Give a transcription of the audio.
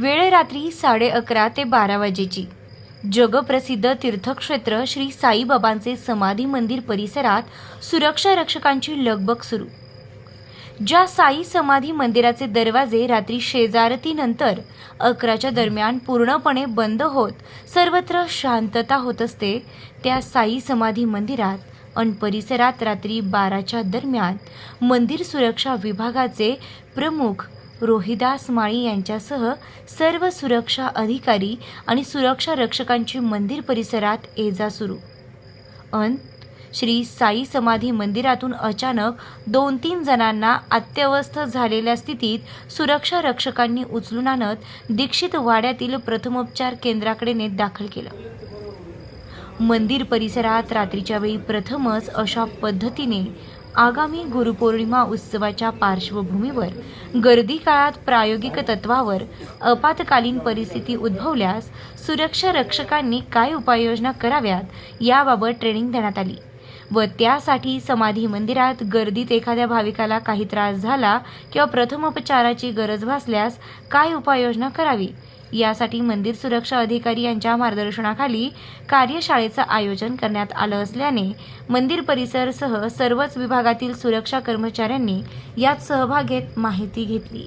वेळ रात्री साडे अकरा ते बारा वाजेची. जगप्रसिद्ध तीर्थक्षेत्र श्री साईबाबांचे समाधी मंदिर परिसरात सुरक्षा रक्षकांची लगबग सुरू. ज्या साई समाधी मंदिराचे दरवाजे रात्री शेजारतीनंतर अकराच्या दरम्यान पूर्णपणे बंद होत सर्वत्र शांतता होत असते त्या साई समाधी मंदिरात अन परिसरात रात्री बाराच्या दरम्यान मंदिर सुरक्षा विभागाचे प्रमुख रोहिदास माळी यांच्यासह सर्व सुरक्षा अधिकारी आणि सुरक्षा रक्षकांची मंदिर परिसरात एजा सुरू. अन श्री साई समाधी मंदिरातून अचानक दोन तीन जणांना अत्यवस्थ झालेल्या स्थितीत सुरक्षा रक्षकांनी उचलून आणत दीक्षित वाड्यातील प्रथमोपचार केंद्राकडे नेत दाखल केलं. मंदिर परिसरात रात्रीच्या वेळी प्रथमच अशा पद्धतीने आगामी गुरुपौर्णिमा उत्सवाच्या पार्श्वभूमीवर गर्दी काळात प्रायोगिक तत्वावर आपत्कालीन परिस्थिती उद्भवल्यास सुरक्षा रक्षकांनी काय उपाययोजना कराव्यात याबाबत ट्रेनिंग देण्यात आली. व त्यासाठी समाधी मंदिरात गर्दीत एखाद्या भाविकाला काही त्रास झाला किंवा प्रथमोपचाराची गरज भासल्यास काय उपाययोजना करावी? यासाठी मंदिर सुरक्षा अधिकारी यांच्या मार्गदर्शनाखाली कार्यशाळेचं आयोजन करण्यात आलं असल्याने मंदिर परिसरसह सर्वच विभागातील सुरक्षा कर्मचाऱ्यांनी यात सहभाग घेत माहिती घेतली.